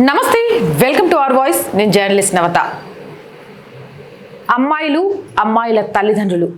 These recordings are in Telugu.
నమస్తే వెల్కమ్ టు అవర్ వాయిస్. నేను జర్నలిస్ట్ నవత. అమ్మాయిలు అమ్మాయిల తల్లిదండ్రులు.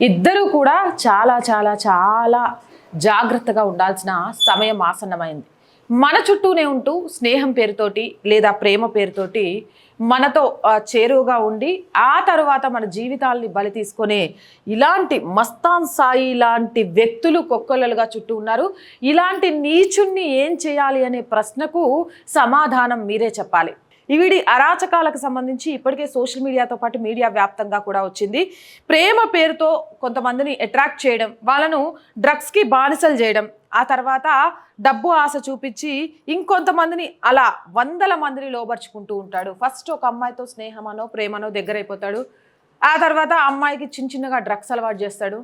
ఇద్దరూ కూడా చాలా చాలా చాలా జాగ్రత్తగా ఉండాల్సిన సమయం ఆసన్నమైంది. మన చుట్టూనే ఉంటూ స్నేహం పేరుతోటి లేదా ప్రేమ పేరుతోటి మనతో చేరువుగా ఉండి ఆ తర్వాత మన జీవితాల్ని బలి తీసుకునే ఇలాంటి మస్తాన్ సాయి లాంటి వ్యక్తులు కొక్కొల్లలుగా చుట్టూ ఉన్నారు. ఇలాంటి నీచుణ్ణి ఏం చేయాలి అనే ప్రశ్నకు సమాధానం మీరే చెప్పాలి. వీడి అరాచకాలకు సంబంధించి ఇప్పటికే సోషల్ మీడియాతో పాటు మీడియా వ్యాప్తంగా కూడా వచ్చింది. ప్రేమ పేరుతో కొంతమందిని అట్రాక్ట్ చేయడం వాళ్ళను డ్రగ్స్కి బానిసలు చేయడం ఆ తర్వాత డబ్బు ఆశ చూపించి ఇంకొంతమందిని అలా వందల మందిని లోబర్చుకుంటూ ఉంటాడు. ఫస్ట్ ఒక అమ్మాయితో స్నేహమనో ప్రేమనో దగ్గరైపోతాడు. ఆ తర్వాత అమ్మాయికి చిన్న చిన్నగా డ్రగ్స్ అలవాటు చేస్తాడు.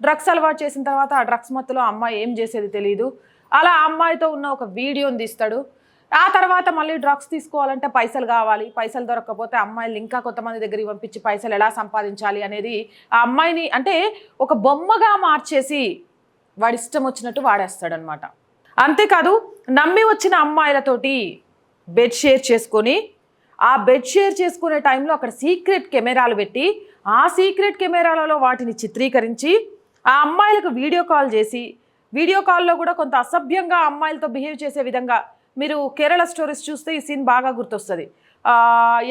డ్రగ్స్ అలవాటు చేసిన తర్వాత ఆ డ్రగ్స్ మత్తులో అమ్మాయి ఏం చేసేది తెలియదు అలా అమ్మాయితో ఉన్న ఒక వీడియోని తీస్తాడు. ఆ తర్వాత మళ్ళీ డ్రగ్స్ తీసుకోవాలంటే పైసలు కావాలి. పైసలు దొరకకపోతే అమ్మాయిలు ఇంకా కొంతమంది దగ్గరికి పంపించి పైసలు ఎలా సంపాదించాలి అనేది ఆ అమ్మాయిని అంటే ఒక బొమ్మగా మార్చేసి వాడి ఇష్టం వచ్చినట్టు వాడేస్తాడనమాట అంతేకాదు నమ్మి వచ్చిన అమ్మాయిలతోటి బెడ్ షేర్ చేసుకొని ఆ బెడ్ షేర్ చేసుకునే టైంలో అక్కడ సీక్రెట్ కెమెరాలు పెట్టి ఆ సీక్రెట్ కెమెరాలలో వాటిని చిత్రీకరించి ఆ అమ్మాయిలకు వీడియో కాల్ చేసి వీడియో కాల్లో కూడా కొంత అసభ్యంగా అమ్మాయిలతో బిహేవ్ చేసే విధంగా మీరు కేరళ స్టోరీస్ చూస్తే ఈ సీన్ బాగా గుర్తొస్తుంది.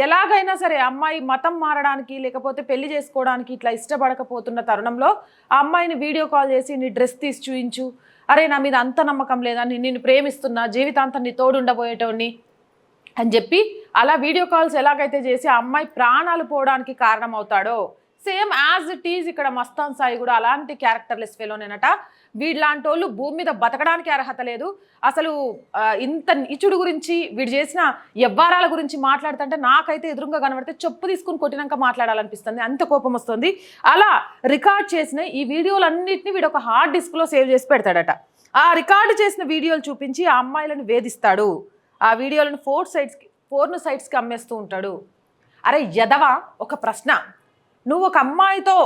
ఎలాగైనా సరే అమ్మాయి మతం మారడానికి లేకపోతే పెళ్ళి చేసుకోవడానికి ఇట్లా ఇష్టపడకపోతున్న తరుణంలో ఆ అమ్మాయిని వీడియో కాల్ చేసి నీ డ్రెస్ తీసి చూయించు. అరే నా మీద అంత నమ్మకం లేదా? నేను నిన్ను ప్రేమిస్తున్నా జీవితాంతం నీ తోడుండబోయేటోడిని అని చెప్పి అలా వీడియో కాల్స్ ఎలాగైతే చేసి ఆ అమ్మాయి ప్రాణాలు పోవడానికి కారణం అవుతాడో సేమ్ యాజ్ ఇట్ ఈజ్ ఇక్కడ మస్తాన్ సాయి కూడా అలాంటి క్యారెక్టర్లెస్ ఫెలోనేనట. వీళ్ళలాంటి వాళ్ళు భూమి మీద బతకడానికి అర్హత లేదు. అసలు ఇంత ఇచ్చుడు గురించి వీడు చేసిన వ్యవహారాల గురించి మాట్లాడుతుంటే నాకైతే ఎదురుగా కనబడితే చెప్పు తీసుకుని కొట్టినాక మాట్లాడాలనిపిస్తుంది. అంత కోపం వస్తుంది. అలా రికార్డ్ చేసిన ఈ వీడియోలన్నింటినీ వీడు ఒక హార్డ్ డిస్క్లో సేవ్ చేసి పెడతాడట. ఆ రికార్డు చేసిన వీడియోలు చూపించి ఆ అమ్మాయిలను వేధిస్తాడు. ఆ వీడియోలను ఫోర్ సైట్స్కి ఫోర్న్ సైట్స్కి అమ్మేస్తూ ఉంటాడు. అరే యదవా ఒక ప్రశ్న. నువ్వు ఒక అమ్మాయితో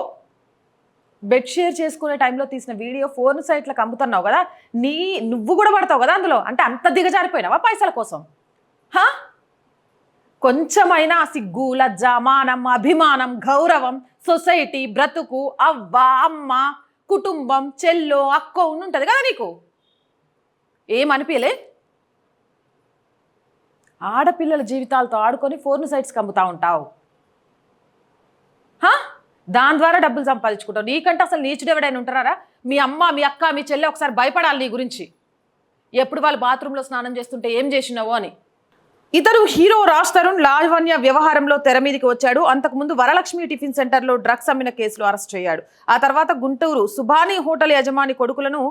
బెడ్ షేర్ చేసుకునే టైంలో తీసిన వీడియో ఫోన్ సైట్లకు అమ్ముతున్నావు కదా నీ నువ్వు కూడా పడతావు కదా అందులో? అంటే అంత దిగజారిపోయినావా పైసల కోసం? హా? కొంచెమైనా సిగ్గు లజ్జ మానం అభిమానం గౌరవం సొసైటీ బ్రతుకు అవ్వ అమ్మ కుటుంబం చెల్లో అక్కో ఉంటుంది కదా నీకు? ఏమనిపించలే ఆడపిల్లల జీవితాలతో ఆడుకొని ఫోర్న్ సైట్స్కి అమ్ముతా ఉంటావు. హా? దాని ద్వారా డబ్బులు సంపాదించుకుంటావు. నీకంటే అసలు నీచుడు ఎవడైనా ఉంటారా మీ అమ్మ మీ అక్క మీ చెల్లె ఒకసారి భయపడాలి నీ గురించి. ఎప్పుడు వాళ్ళు బాత్రూంలో స్నానం చేస్తుంటే ఏం చేసినావో అని. ఇతరు హీరో రాజ్ తరుణ్ లావణ్య వ్యవహారంలో తెర మీదకి వచ్చాడు. అంతకుముందు వరలక్ష్మి టిఫిన్ సెంటర్లో డ్రగ్స్ అమ్మిన కేసులో అరెస్ట్ అయ్యాడు ఆ తర్వాత గుంటూరు సుభాని హోటల్ యజమాని కొడుకులను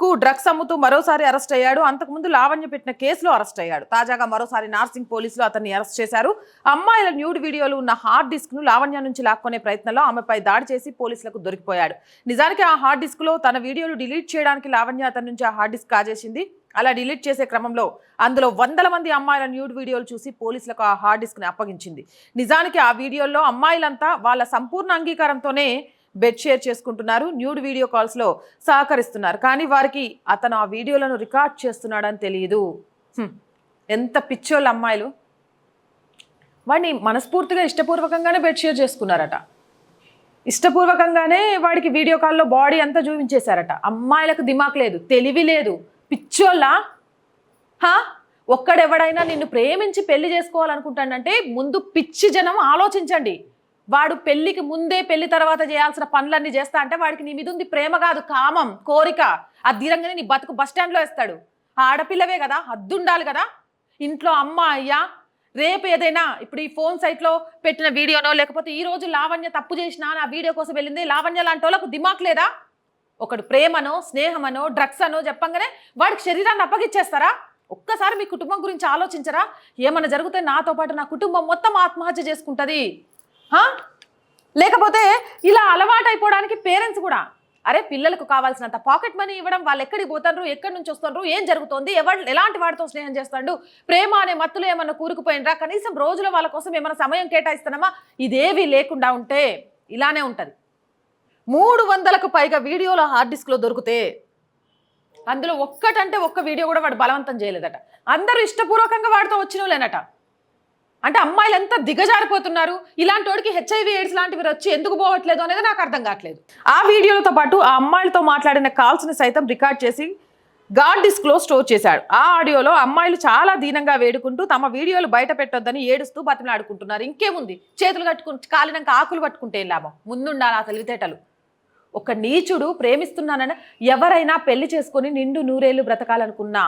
కు డ్రగ్స్ అమ్ముతూ మరోసారి అరెస్ట్ అయ్యాడు. అంతకుముందు లావణ్య పెట్టిన కేసులో అరెస్ట్ అయ్యాడు. తాజాగా మరోసారి నార్సింగ్ పోలీసులు అతన్ని అరెస్ట్ చేశారు. అమ్మాయిల న్యూడ్ వీడియోలు ఉన్న హార్డ్ డిస్క్ను లావణ్య నుంచి లాక్కునే ప్రయత్నంలో ఆమెపై దాడి చేసి పోలీసులకు దొరికిపోయాడు. నిజానికి ఆ హార్డ్ డిస్క్లో తన వీడియోలు డిలీట్ చేయడానికి లావణ్య అతని నుంచి ఆ హార్డ్ డిస్క్ కాజేసింది. అలా డిలీట్ చేసే క్రమంలో అందులో వందల మంది అమ్మాయిల న్యూడ్ వీడియోలు చూసి పోలీసులకు ఆ హార్డ్ డిస్క్ని అప్పగించింది. నిజానికి ఆ వీడియోల్లో అమ్మాయిలంతా వాళ్ళ సంపూర్ణ అంగీకారంతోనే బెడ్ షేర్ చేసుకుంటున్నారు న్యూడ్ వీడియో కాల్స్లో సహకరిస్తున్నారు. కానీ వారికి అతను ఆ వీడియోలను రికార్డ్ చేస్తున్నాడని తెలియదు ఎంత పిచ్చోళ్ళు అమ్మాయిలు. వాడిని మనస్ఫూర్తిగా ఇష్టపూర్వకంగానే బెడ్ షేర్ చేసుకున్నారట. ఇష్టపూర్వకంగానే వాడికి వీడియో కాల్లో బాడీ అంతా చూపించేశారట. అమ్మాయిలకు దిమాక్ లేదు తెలివి లేదు. పిచ్చోళ్ళా? హా? ఒక్కడెవడైనా నిన్ను ప్రేమించి పెళ్ళి చేసుకోవాలనుకుంటాడంటే ముందు పిచ్చి జనం ఆలోచించండి. వాడు పెళ్ళికి ముందే పెళ్ళి తర్వాత చేయాల్సిన పనులన్నీ చేస్తా అంటే వాడికి నీ మీద ఉంది ప్రేమ కాదు కామం కోరిక. అది తీరంగానే నీ బతుకు బస్ స్టాండ్లో వేస్తాడు. ఆ ఆడపిల్లవే కదా అద్దుండాలి కదా. ఇంట్లో అమ్మ అయ్యా రేపు ఏదైనా ఇప్పుడు ఈ ఫోన్ సైట్లో పెట్టిన వీడియోనో లేకపోతే ఈ రోజు లావణ్య తప్పు చేసినా నా వీడియో కోసం వెళ్ళింది లావణ్య లాంటి వాళ్ళకు దిమాక్ లేదా? ఒకడు ప్రేమనో స్నేహమనో డ్రగ్స్ అనో చెప్పంగానే వాడికి శరీరాన్ని అప్పగిచ్చేస్తారా? ఒక్కసారి మీ కుటుంబం గురించి ఆలోచించరా? ఏమన్నా జరిగితే నాతో పాటు నా కుటుంబం మొత్తం ఆత్మహత్య చేసుకుంటుంది. లేకపోతే ఇలా అలవాటైపోవడానికి పేరెంట్స్ కూడా అరే పిల్లలకు కావాల్సినంత పాకెట్ మనీ ఇవ్వడం వాళ్ళు ఎక్కడికి పోతారు ఎక్కడి నుంచి వస్తారు ఏం జరుగుతోంది ఎవరు ఎలాంటి వాడితో స్నేహం చేస్తాడు ప్రేమ అనే మత్తులో ఏమన్నా కూరుకుపోయినరా కనీసం రోజులో వాళ్ళ కోసం ఏమైనా సమయం కేటాయిస్తున్నామా? ఇదేవి లేకుండా ఉంటే ఇలానే ఉంటుంది. మూడు వందలకు పైగా వీడియోలు హార్డ్ డిస్క్లో దొరికితే అందులో ఒక్కటంటే ఒక్క వీడియో కూడా వాడు బలవంతం చేయలేదట. అందరూ ఇష్టపూర్వకంగా వాడితో వచ్చినోలేనట అంటే అమ్మాయిలు ఎంత దిగజారిపోతున్నారు. ఇలాంటి వాడికి హెచ్ఐవి ఎయిడ్స్ లాంటివి వచ్చి ఎందుకు పోవట్లేదు అనేది నాకు అర్థం కావట్లేదు. ఆ వీడియోలతో పాటు ఆ అమ్మాయిలతో మాట్లాడిన కాల్స్ని సైతం రికార్డ్ చేసి గాడ్ డిస్క్లో స్టోర్ చేశాడు. ఆ ఆడియోలో అమ్మాయిలు చాలా దీనంగా వేడుకుంటూ తమ వీడియోలు బయట పెట్టొద్దని ఏడుస్తూ బతిమలాడుకుంటున్నారు. ఇంకేముంది? చేతులు కట్టుకుని కాలినాక ఆకులు పట్టుకుంటే ఏం లాభం ముందుండాలి ఆ తెలివితేటలు. ఒక నీచుడు ప్రేమిస్తున్నానని ఎవరైనా పెళ్ళి చేసుకొని నిండు నూరేళ్ళు బ్రతకాలనుకున్న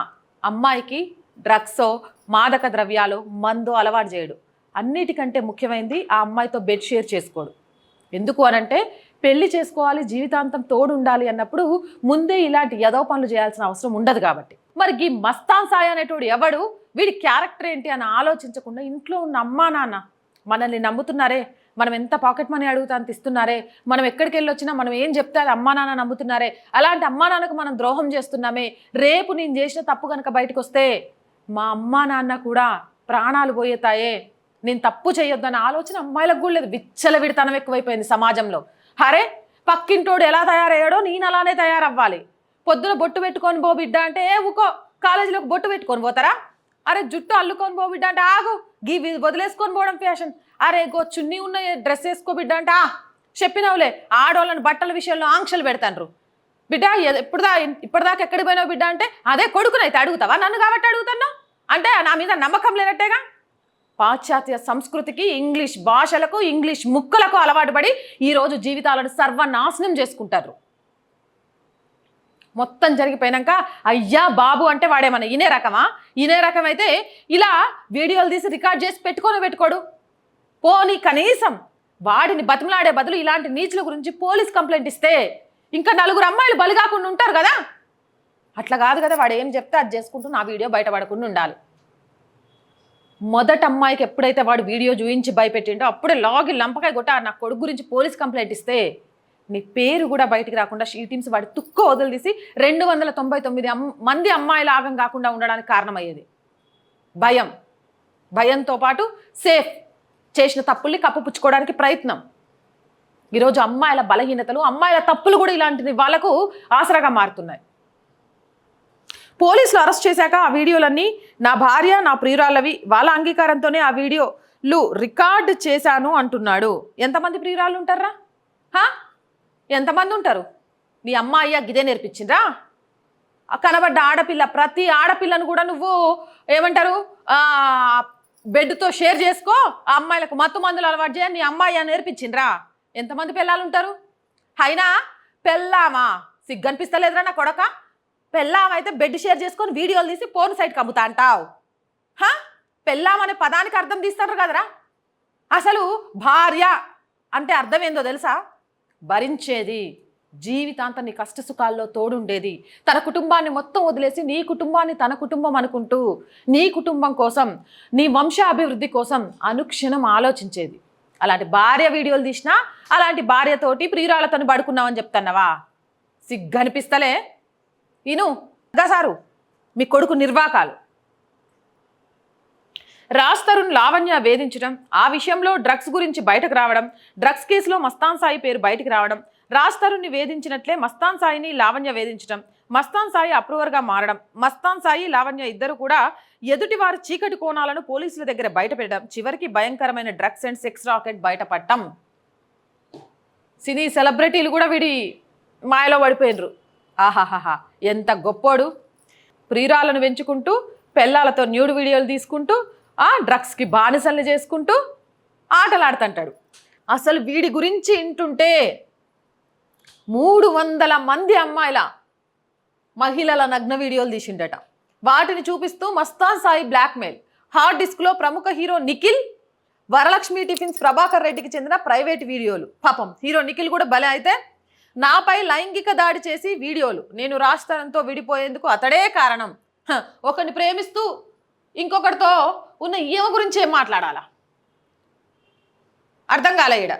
అమ్మాయికి డ్రగ్సో మాదక ద్రవ్యాలు మందో అలవాటు చేయడు. అన్నిటికంటే ముఖ్యమైనది ఆ అమ్మాయితో బెడ్ షేర్ చేసుకోడు. ఎందుకు అనంటే పెళ్ళి చేసుకోవాలి జీవితాంతం తోడు ఉండాలి అన్నప్పుడు ముందే ఇలాంటి యదో పనులు చేయాల్సిన అవసరం ఉండదు కాబట్టి. మరి ఈ మస్తాన్ సాయి అనేటోడు ఎవడు? వీడి క్యారెక్టర్ ఏంటి అని ఆలోచించకుండా ఇంట్లో ఉన్న అమ్మా నాన్న మనల్ని నమ్ముతున్నారే? మనం ఎంత పాకెట్ మనీ అడుగుతా అంత ఇస్తున్నారే మనం ఎక్కడికి వెళ్ళి వచ్చినా మనం ఏం చెప్తే అది అమ్మా నాన్న నమ్ముతున్నారే? అలాంటి అమ్మా నాన్నకు మనం ద్రోహం చేస్తున్నామే. రేపు నేను చేసిన తప్పు కనుక బయటకు వస్తే మా అమ్మా నాన్న కూడా ప్రాణాలు పోయేతాయే. నేను తప్పు చేయొద్దన్న ఆలోచన అమ్మాయిలకు కూడా లేదు. విచ్చలవిడితనం ఎక్కువైపోయింది సమాజంలో. హరే పక్కింటోడు ఎలా తయారయ్యాడో నేను అలానే తయారవ్వాలి. పొద్దున బొట్టు పెట్టుకొని పో బిడ్డ అంటే ఏ ఊకో కాలేజీలోకి బొట్టు పెట్టుకొని పోతారా? అరే జుట్టు అల్లుకొని పో బిడ్డ అంటే ఆగు గీ వదిలేసుకొని పోవడం ఫ్యాషన్ అరే గో చున్నీ ఉన్న డ్రెస్ వేసుకో బిడ్డ అంటే ఆ చెప్పినవులే ఆడవాళ్ళని బట్టల విషయంలో ఆంక్షలు పెడతాండ్రు. బిడ్డ ఎప్పుడుదా ఇప్పటిదాకా ఎక్కడికి పోయినావు బిడ్డ అంటే అదే కొడుకునైతే అడుగుతావా? నన్ను కాబట్టి అడుగుతున్నావు? అంటే నా మీద నమ్మకం లేనట్టేగా? పాశ్చాత్య సంస్కృతికి ఇంగ్లీష్ భాషలకు ఇంగ్లీష్ ముక్కలకు అలవాటు పడి ఈరోజు జీవితాలను సర్వనాశనం చేసుకుంటారు. మొత్తం జరిగిపోయినాక అయ్యా బాబు అంటే వాడేమన్నా ఇనే రకమా? ఇనే రకం అయితే ఇలా వీడియోలు తీసి రికార్డ్ చేసి పెట్టుకొని పెట్టుకోడు. పోనీ కనీసం వాడిని బతిమలాడే బదులు ఇలాంటి నీచుల గురించి పోలీస్ కంప్లైంట్ ఇస్తే ఇంకా నలుగురు అమ్మాయిలు బలిగాకుండా ఉంటారు కదా? అట్లా కాదు కదా వాడు ఏం చెప్తే అది చేసుకుంటూ నా వీడియో బయటపడకుండా ఉండాలి. మొదట అమ్మాయికి ఎప్పుడైతే వాడు వీడియో చూయించి భయపెట్టిండో అప్పుడే లాగి లంపకాయ కొట్ట నా కొడుకు గురించి పోలీస్ కంప్లైంట్ ఇస్తే నీ పేరు కూడా బయటికి రాకుండా షీ టీమ్స్ వాడి తుక్కు వదిలితీసి రెండు వందల తొంభై తొమ్మిది అమ్- మంది అమ్మాయిల ఆగం కాకుండా ఉండడానికి కారణమయ్యేది. భయం. భయంతో పాటు సేఫ్. చేసిన తప్పుల్ని కప్పుపుచ్చుకోవడానికి ప్రయత్నం. ఈరోజు అమ్మాయిల బలహీనతలు అమ్మాయిల తప్పులు కూడా ఇలాంటివి వాళ్ళకు ఆసరాగా మారుతున్నాయి. పోలీసులు అరెస్ట్ చేశాక ఆ వీడియోలన్నీ నా భార్య నా ప్రియురాలవి వాళ్ళ అంగీకారంతోనే ఆ వీడియోలు రికార్డ్ చేశాను అంటున్నాడు. ఎంతమంది ప్రియురాలు ఉంటారా? ఎంతమంది ఉంటారు? నీ అమ్మాయి గిదే నేర్పించిండ్రా కనబడ్డ ఆడపిల్ల ప్రతి ఆడపిల్లను కూడా నువ్వు ఏమంటారు? బెడ్తో షేర్ చేసుకో ఆ అమ్మాయిలకు మత్తు మందులు అలవాటు చేయని నీ అమ్మాయి నేర్పించిండ్రా? ఎంతమంది పిల్లలు ఉంటారు అయినా పెళ్ళామా? సిగ్గనిపిస్తలేదురా నా కొడక. పెళ్ళామైతే అయితే బెడ్ షేర్ చేసుకొని వీడియోలు తీసి పోన్ సైట్కి అమ్ముతా అంటావు. హా? పెళ్ళాం అనే పదానికి అర్థం తీస్తారు కదరా? అసలు భార్య అంటే అర్థం ఏందో తెలుసా? భరించేది జీవితాంతం నీ కష్ట సుఖాల్లో తోడుండేది. తన కుటుంబాన్ని మొత్తం వదిలేసి నీ కుటుంబాన్ని తన కుటుంబం అనుకుంటూ నీ కుటుంబం కోసం నీ వంశాభివృద్ధి కోసం అనుక్షణం ఆలోచించేది. అలాంటి భార్య వీడియోలు తీసినా అలాంటి భార్యతోటి ప్రియురాలతోని పడుకున్నావని చెప్తున్నావా? సిగ్గనిపిస్తలే. ఇను సారు మీ కొడుకు నిర్వాకాలు. రాజ్ తరుణ్ లావణ్య వేధించడం ఆ విషయంలో డ్రగ్స్ గురించి బయటకు రావడం డ్రగ్స్ కేసులో మస్తాన్ సాయి పేరు బయటకు రావడం రాజ్ తరుణ్ని వేధించినట్లే మస్తాన్ సాయిని లావణ్య వేధించడం మస్తాన్ సాయి అప్రూవర్గా మారడం మస్తాన్ సాయి లావణ్య ఇద్దరు కూడా ఎదుటివారి చీకటి కోణాలను పోలీసుల దగ్గర బయటపెట్టడం చివరికి భయంకరమైన డ్రగ్స్ అండ్ సెక్స్ రాకెట్ బయటపడటం సినీ సెలబ్రిటీలు కూడా వీడి మాయలో పడిపోయినరు. ఆహాహాహా ఎంత గొప్పోడు. ప్రియురాలను పెంచుకుంటూ పెళ్ళాలతో న్యూడ్ వీడియోలు తీసుకుంటూ ఆ డ్రగ్స్కి బానిసల్ని చేసుకుంటూ ఆటలాడుతుంటాడు. అసలు వీడి గురించి వింటుంటే మూడు వందల మంది అమ్మాయిల మహిళల నగ్న వీడియోలు తీసిండట. వాటిని చూపిస్తూ మస్తాన్ సాయి బ్లాక్మెయిల్. హార్డ్ డిస్క్లో ప్రముఖ హీరో నిఖిల్ వరలక్ష్మి టిఫిన్స్ ప్రభాకర్ రెడ్డికి చెందిన ప్రైవేట్ వీడియోలు. పాపం హీరో నిఖిల్ కూడా భలే అయితే నాపై లైంగిక దాడి చేసి వీడియోలు. నేను రాష్ట్రంతో విడిపోయేందుకు అతడే కారణం. ఒకరిని ప్రేమిస్తూ ఇంకొకరితో ఉన్న ఈమె గురించి ఏం మాట్లాడాలా? అర్థం కాలే ఈడ.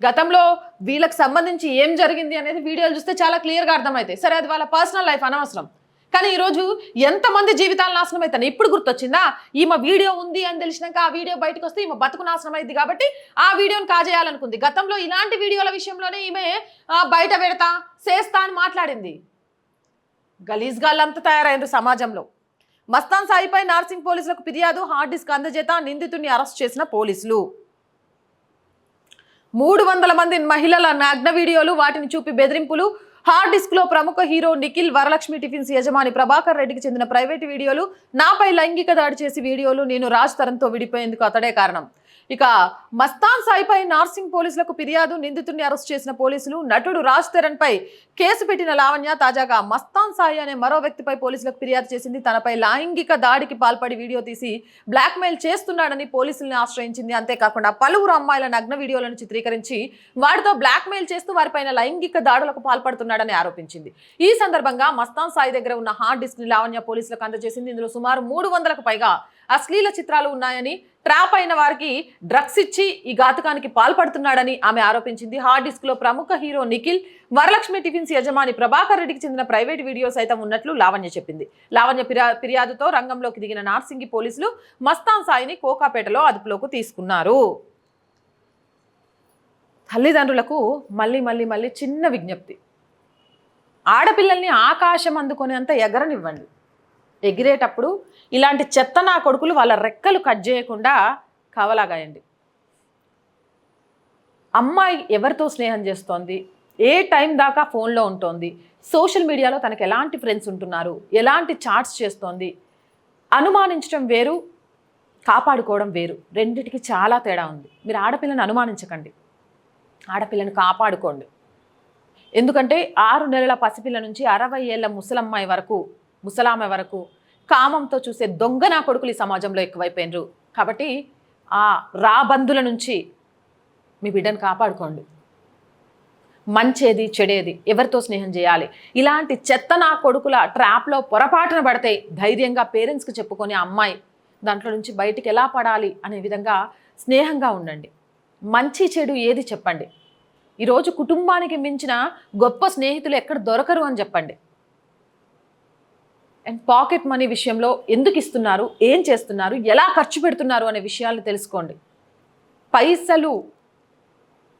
గతంలో వీళ్ళకి సంబంధించి ఏం జరిగింది అనేది వీడియోలు చూస్తే చాలా క్లియర్గా అర్థమవుతాయి సరే అది వాళ్ళ పర్సనల్ లైఫ్ అనవసరం. కానీ ఈరోజు ఎంతమంది జీవితాలు నాశనం అవుతాను ఇప్పుడు గుర్తొచ్చిందా? ఈమె వీడియో ఉంది అని తెలిసినాక ఆ వీడియో బయటకు వస్తే ఈమె బతుకు నాశనం అయింది కాబట్టి ఆ వీడియోని కాజేయాలనుకుంది. గతంలో ఇలాంటి వీడియోల విషయంలోనే ఈమె బయట పెడతా చేస్తా అని మాట్లాడింది. గలీజ్గాళ్ళంతా తయారైంది సమాజంలో. మస్తాన్ సాయిపై నార్సింగ్ పోలీసులకు ఫిర్యాదు హార్డ్ డిస్క్ అందజేత నిందితుడిని అరెస్ట్ చేసిన పోలీసులు. మూడు వందల మంది మహిళల నగ్న వీడియోలు వాటిని చూపి బెదిరింపులు. హార్డ్ డిస్క్లో ప్రముఖ హీరో నిఖిల్ వరలక్ష్మి టిఫిన్స్ యజమాని ప్రభాకర్ రెడ్డికి చెందిన ప్రైవేట్ వీడియోలు. నాపై లైంగిక దాడి చేసి వీడియోలు. నేను రాజ్ తరంతో విడిపోయేందుకు అతడే కారణం. ఇక మస్తాన్ సాయిపై నార్సింగ్ పోలీసులకు ఫిర్యాదు నిందితుడిని అరెస్ట్ చేసిన పోలీసులు నటుడు రాజ్ తరణ్ పై కేసు పెట్టిన లావణ్య తాజాగా మస్తాన్ సాయి అనే మరో వ్యక్తిపై పోలీసులకు ఫిర్యాదు చేసింది. తనపై లైంగిక దాడికి పాల్పడి వీడియో తీసి బ్లాక్మెయిల్ చేస్తున్నాడని పోలీసుల్ని ఆశ్రయించింది. అంతేకాకుండా పలువురు అమ్మాయిల నగ్న వీడియోలను చిత్రీకరించి వాటితో బ్లాక్మెయిల్ చేస్తూ వారిపైన లైంగిక దాడులకు పాల్పడుతున్నాడని ఆరోపించింది. ఈ సందర్భంగా మస్తాన్ సాయి దగ్గర ఉన్న హార్డ్ డిస్క్ని లావణ్య పోలీసులకు అందజేసింది. ఇందులో సుమారు మూడు వందలకు పైగా అశ్లీల చిత్రాలు ఉన్నాయని ట్రాప్ అయిన వారికి డ్రగ్స్ ఇచ్చి ఈ ఘాతకానికి పాల్పడుతున్నాడని ఆమె ఆరోపించింది. హార్డ్ డిస్క్లో ప్రముఖ హీరో నిఖిల్ వరలక్ష్మి టిఫిన్స్ యజమాని ప్రభాకర్ రెడ్డికి చెందిన ప్రైవేట్ వీడియో సైతం ఉన్నట్లు లావణ్య చెప్పింది. లావణ్య ఫిర్యా- ఫిర్యాదుతో రంగంలోకి దిగిన నార్సింగి పోలీసులు మస్తాన్ సాయిని కోకాపేటలో అదుపులోకి తీసుకున్నారు. తల్లిదండ్రులకు మళ్ళీ మళ్ళీ మళ్ళీ చిన్న విజ్ఞప్తి. ఆడపిల్లల్ని ఆకాశం అందుకునేంత ఎగరనివ్వండి. ఎగిరేటప్పుడు ఇలాంటి చెత్త నా కొడుకులు వాళ్ళ రెక్కలు కట్ చేయకుండా కవలాగాయండి. అమ్మాయి ఎవరితో స్నేహం చేస్తోంది? ఏ టైం దాకా ఫోన్లో ఉంటుంది? సోషల్ మీడియాలో తనకు ఎలాంటి ఫ్రెండ్స్ ఉంటున్నారు? ఎలాంటి చాట్స్ చేస్తోంది? అనుమానించడం వేరు కాపాడుకోవడం వేరు. రెండిటికి చాలా తేడా ఉంది. మీరు ఆడపిల్లను అనుమానించకండి. ఆడపిల్లను కాపాడుకోండి. ఎందుకంటే ఆరు నెలల పసిపిల్ల నుంచి అరవై ఏళ్ళ ముసలమ్మాయి వరకు ముసలామె వరకు కామంతో చూసే దొంగ నా కొడుకులు ఈ సమాజంలో ఎక్కువైపోయినరు. కాబట్టి ఆ రాబందుల నుంచి మీ బిడ్డను కాపాడుకోండి. మంచేది చెడేది ఎవరితో స్నేహం చేయాలి? ఇలాంటి చెత్త నా కొడుకుల ట్రాప్లో పొరపాటున పడితే ధైర్యంగా పేరెంట్స్కి చెప్పుకొని అమ్మాయి దాంట్లో నుంచి బయటికి ఎలా పడాలి అనే విధంగా స్నేహంగా ఉండండి. మంచి చెడు ఏది చెప్పండి. ఈరోజు కుటుంబానికి మించిన గొప్ప స్నేహితులు ఎక్కడ దొరకరు అని చెప్పండి. అండ్ పాకెట్ మనీ విషయంలో ఎందుకు ఇస్తున్నారు? ఏం చేస్తున్నారు? ఎలా ఖర్చు పెడుతున్నారు? అనే విషయాలు తెలుసుకోండి. పైసలు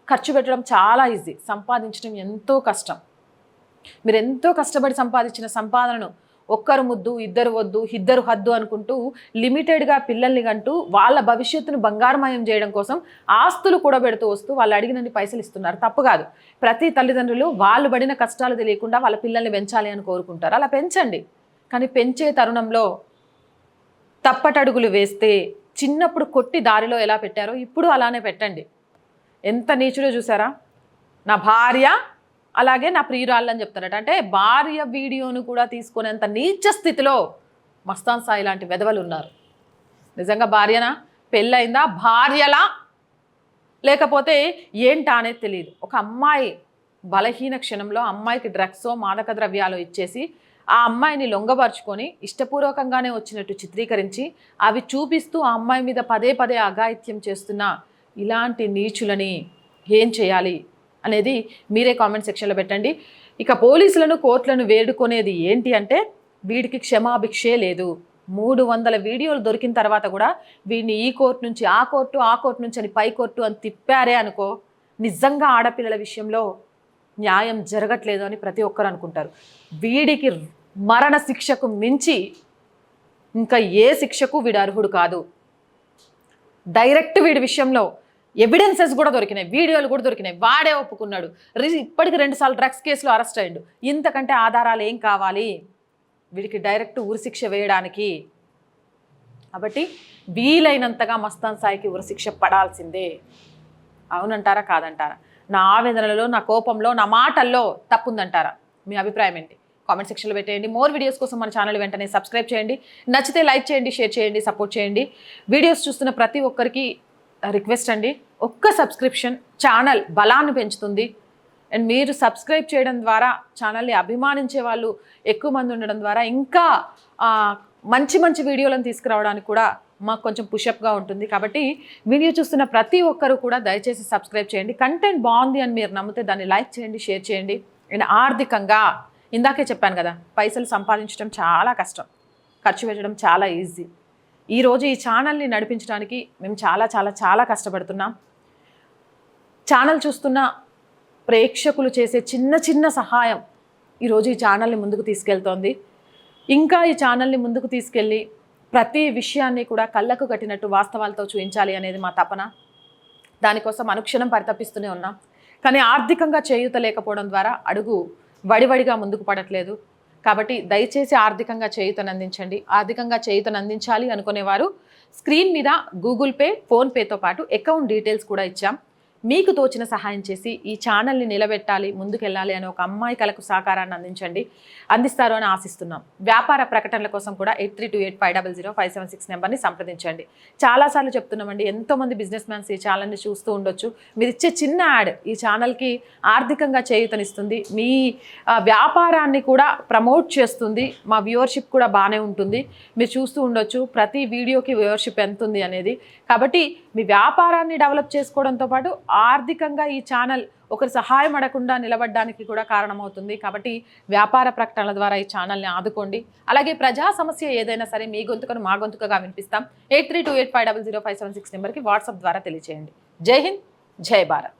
ఖర్చు పెట్టడం చాలా ఈజీ సంపాదించడం ఎంతో కష్టం. మీరు ఎంతో కష్టపడి సంపాదించిన సంపాదనను ఒక్కరు ముద్దు ఇద్దరు వద్దు ఇద్దరు హద్దు అనుకుంటూ లిమిటెడ్గా పిల్లల్ని కంటూ వాళ్ళ భవిష్యత్తును బంగారమయం చేయడం కోసం ఆస్తులు కూడబెడుతూ వస్తూ వాళ్ళు అడిగినన్ని పైసలు ఇస్తున్నారు. తప్పు కాదు. ప్రతి తల్లిదండ్రులు వాళ్ళు పడిన కష్టాలు తెలియకుండా వాళ్ళ పిల్లల్ని పెంచాలి అని కోరుకుంటారు. అలా పెంచండి. కానీ పెంచే తరుణంలో తప్పటడుగులు వేస్తే చిన్నప్పుడు కొట్టి దారిలో ఎలా పెట్టారో ఇప్పుడు అలానే పెట్టండి. ఎంత నీచుడో చూసారా? నా భార్య అలాగే నా ప్రియురాళ్ళు అని చెప్తారట. అంటే భార్య వీడియోను కూడా తీసుకునేంత నీచ స్థితిలో మస్తాన్ సాయి లాంటి వెధవలు ఉన్నారు నిజంగా భార్యనా? పెళ్ళయిందా? భార్యలా? లేకపోతే ఏంటా అనేది తెలియదు ఒక అమ్మాయి బలహీన క్షణంలో అమ్మాయికి డ్రగ్సో మాదక ద్రవ్యాలు ఇచ్చేసి ఆ అమ్మాయిని లొంగబరుచుకొని ఇష్టపూర్వకంగానే వచ్చినట్టు చిత్రీకరించి అవి చూపిస్తూ ఆ అమ్మాయి మీద పదే పదే అఘాయిత్యం చేస్తున్న ఇలాంటి నీచులని ఏం చేయాలి అనేది మీరే కామెంట్ సెక్షన్లో పెట్టండి. ఇక పోలీసులను కోర్టులను వేడుకునేది ఏంటి అంటే వీడికి క్షమాభిక్షే లేదు. మూడు వందల వీడియోలు దొరికిన తర్వాత కూడా వీడిని ఈ కోర్టు నుంచి ఆ కోర్టు ఆ కోర్టు నుంచి అని పై కోర్టు అని తిప్పారే అనుకో నిజంగా ఆడపిల్లల విషయంలో న్యాయం జరగట్లేదు అని ప్రతి ఒక్కరు అనుకుంటారు. వీడికి మరణ శిక్షకు మించి ఇంకా ఏ శిక్షకు వీడు అర్హుడు కాదు. డైరెక్ట్ వీడి విషయంలో ఎవిడెన్సెస్ కూడా దొరికినాయి వీడియోలు కూడా దొరికినాయి. వాడే ఒప్పుకున్నాడు. ఇప్పటికి రెండుసార్లు డ్రగ్స్ కేసులో అరెస్ట్ అయ్యాడు. ఇంతకంటే ఆధారాలు ఏం కావాలి? వీడికి డైరెక్ట్ ఉరిశిక్ష వేయడానికి. కాబట్టి వీలైనంతగా మస్తాన్ సాయికి ఉరిశిక్ష పడాల్సిందే. అవునంటారా? కాదంటారా? నా ఆవేదనలో నా కోపంలో నా మాటల్లో తప్పుందంటారా? మీ అభిప్రాయం ఏంటి? కామెంట్ సెక్షన్లో పెట్టేయండి. మోర్ వీడియోస్ కోసం మన ఛానల్ వెంటనే సబ్స్క్రైబ్ చేయండి. నచ్చితే లైక్ చేయండి షేర్ చేయండి సపోర్ట్ చేయండి. వీడియోస్ చూస్తున్న ప్రతి ఒక్కరికి రిక్వెస్ట్ అండి. ఒక్క సబ్స్క్రిప్షన్ ఛానల్ బలాన్ని పెంచుతుంది. అండ్ మీరు సబ్స్క్రైబ్ చేయడం ద్వారా ఛానల్ని అభిమానించే వాళ్ళు ఎక్కువ మంది ఉండడం ద్వారా ఇంకా మంచి మంచి వీడియోలను తీసుకురావడానికి కూడా మాకు కొంచెం పుషప్గా ఉంటుంది. కాబట్టి వీడియో చూస్తున్న ప్రతి ఒక్కరు కూడా దయచేసి సబ్స్క్రైబ్ చేయండి. కంటెంట్ బాగుంది అని మీరు నమ్మితే దాన్ని లైక్ చేయండి షేర్ చేయండి. అండ్ ఆర్థికంగా ఇందాకే చెప్పాను కదా పైసలు సంపాదించడం చాలా కష్టం. ఖర్చు పెట్టడం చాలా ఈజీ ఈరోజు ఈ ఛానల్ని నడిపించడానికి మేము చాలా చాలా చాలా కష్టపడుతున్నాం. ఛానల్ చూస్తున్న ప్రేక్షకులు చేసే చిన్న చిన్న సహాయం ఈరోజు ఈ ఛానల్ని ముందుకు తీసుకెళ్తోంది. ఇంకా ఈ ఛానల్ని ముందుకు తీసుకెళ్ళి ప్రతి విషయాన్ని కూడా కళ్ళకు కట్టినట్టు వాస్తవాలతో చూపించాలి అనేది మా తపన. దానికోసం అనుక్షణం పరితపిస్తూనే ఉన్నాం. కానీ ఆర్థికంగా చేయూత లేకపోవడం ద్వారా అడుగు వడివడిగా ముందుకు పడట్లేదు. కాబట్టి దయచేసి ఆర్థికంగా చేయుతను అందించండి. ఆర్థికంగా చేయుతను అందించాలి అనుకునేవారు స్క్రీన్ మీద గూగుల్ పే ఫోన్పేతో పాటు అకౌంట్ డీటెయిల్స్ కూడా ఇచ్చాం. మీకు తోచిన సహాయం చేసి ఈ ఛానల్ని నిలబెట్టాలి ముందుకెళ్ళాలి అనే ఒక అమ్మాయి కలకు సహకారాన్ని అందించండి. అందిస్తారు అని ఆశిస్తున్నాం. వ్యాపార ప్రకటనల కోసం కూడా eight three two eight five double zero five seven six నెంబర్ని సంప్రదించండి. చాలాసార్లు చెప్తున్నామండి ఎంతోమంది బిజినెస్ మ్యాన్స్ ఈ ఛానల్ని చూస్తూ ఉండొచ్చు. మీరు ఇచ్చే చిన్న యాడ్ ఈ ఛానల్కి ఆర్థికంగా చేయూతనిస్తుంది. మీ వ్యాపారాన్ని కూడా ప్రమోట్ చేస్తుంది. మా వ్యూవర్షిప్ కూడా బాగానే ఉంటుంది. మీరు చూస్తూ ఉండొచ్చు ప్రతి వీడియోకి వ్యూవర్షిప్ ఎంత ఉంది అనేది. కాబట్టి మీ వ్యాపారాన్ని డెవలప్ చేసుకోవడంతో పాటు ఆర్థికంగా ఈ ఛానల్ ఒకరు సహాయం అడగకుండా నిలబడడానికి కూడా కారణమవుతుంది. కాబట్టి వ్యాపార ప్రకటనల ద్వారా ఈ ఛానల్ని ఆదుకోండి. అలాగే ప్రజా సమస్య ఏదైనా సరే మీ గొంతుకను మా గొంతుకగా వినిపిస్తాం. Eight three two eight five double zero five seven six నెంబర్కి వాట్సాప్ ద్వారా తెలియజేయండి జై హింద్ జై భారత్.